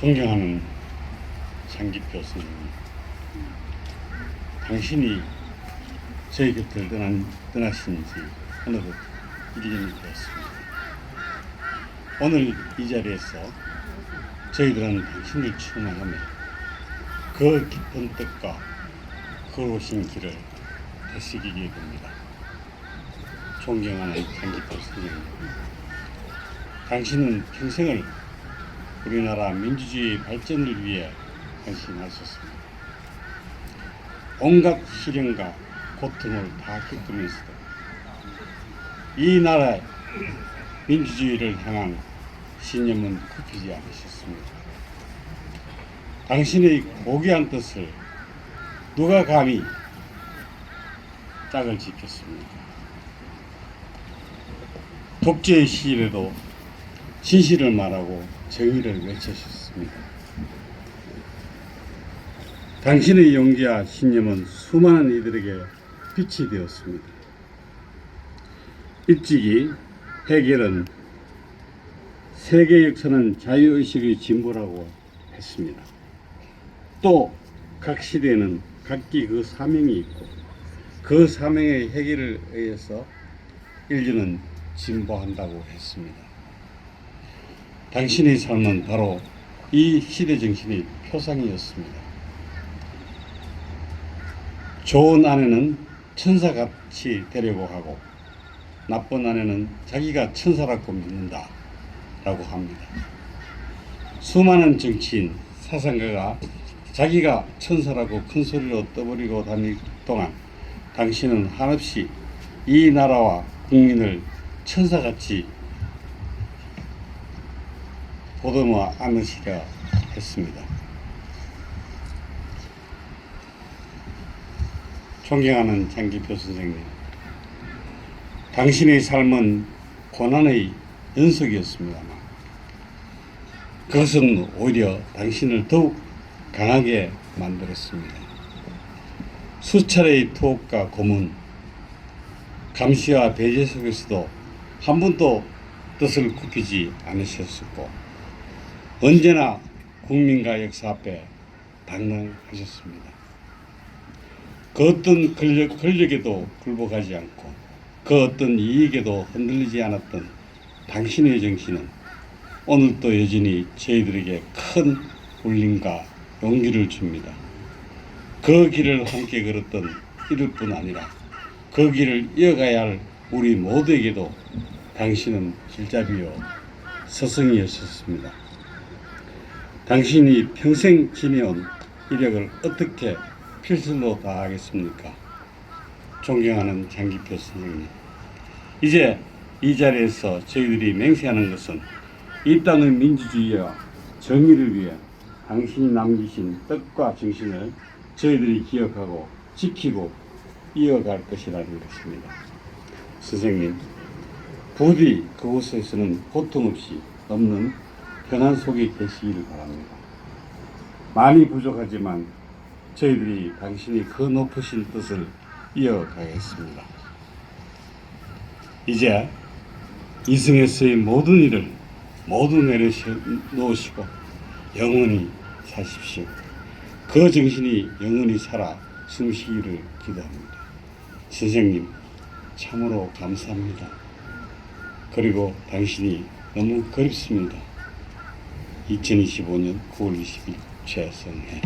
존경하는 장기표 선생님, 당신이 저희 곁을 떠난, 떠나신 지 어느덧 1년이 되었습니다. 오늘 이 자리에서 저희들은 당신을 추모하며 그 깊은 뜻과 걸어오신 길을 되새기게 됩니다. 존경하는 장기표 선생님, 당신은 평생을 우리나라 민주주의 발전을 위해 헌신하셨습니다. 온갖 시련과 고통을 다 겪으면서도 이 나라의 민주주의를 향한 신념은 굽히지 않으셨습니다. 당신의 고귀한 뜻을 누가 감히 짝을 지켰습니까? 독재의 시절에도 진실을 말하고 정의를 외치셨습니다. 당신의 용기와 신념은 수많은 이들에게 빛이 되었습니다. 일찍이 해결은 세계 역사는 자유의식의 진보라고 했습니다. 또 각 시대에는 각기 그 사명이 있고 그 사명의 해결을 의해서 인류는 진보한다고 했습니다. 당신의 삶은 바로 이 시대 정신의 표상이었습니다. 좋은 아내는 천사같이 되려고 하고 나쁜 아내는 자기가 천사라고 믿는다 라고 합니다. 수많은 정치인, 사상가가 자기가 천사라고 큰 소리로 떠버리고 다닐 동안 당신은 한없이 이 나라와 국민을 천사같이 보듬어 안으시려 했습니다. 존경하는 장기표 선생님, 당신의 삶은 고난의 연속이었습니다만, 그것은 오히려 당신을 더욱 강하게 만들었습니다. 수차례의 투옥과 고문, 감시와 배제 속에서도 한 번도 뜻을 굽히지 않으셨었고, 언제나 국민과 역사 앞에 당당하셨습니다. 그 어떤 권력, 권력에도 굴복하지 않고 그 어떤 이익에도 흔들리지 않았던 당신의 정신은 오늘도 여전히 저희들에게 큰 울림과 용기를 줍니다. 그 길을 함께 걸었던 이들뿐 아니라 그 길을 이어가야 할 우리 모두에게도 당신은 길잡이요 스승이었습니다. 당신이 평생 지내온 이력을 어떻게 필슬로 다하겠습니까? 존경하는 장기표 선생님. 이제 이 자리에서 저희들이 맹세하는 것은 이 땅의 민주주의와 정의를 위해 당신이 남기신 뜻과 정신을 저희들이 기억하고 지키고 이어갈 것이라는 것입니다. 선생님, 부디 그곳에서는 고통 없이 넘는 편안 속에 계시기를 바랍니다. 많이 부족하지만 저희들이 당신이 그 높으신 뜻을 이어가겠습니다. 이제 이승에서의 모든 일을 모두 내려놓으시고 영원히 사십시오. 그 정신이 영원히 살아 숨쉬기를 기도합니다. 선생님, 참으로 감사합니다. 그리고 당신이 너무 그립습니다. 2025년 9월 20일 최성해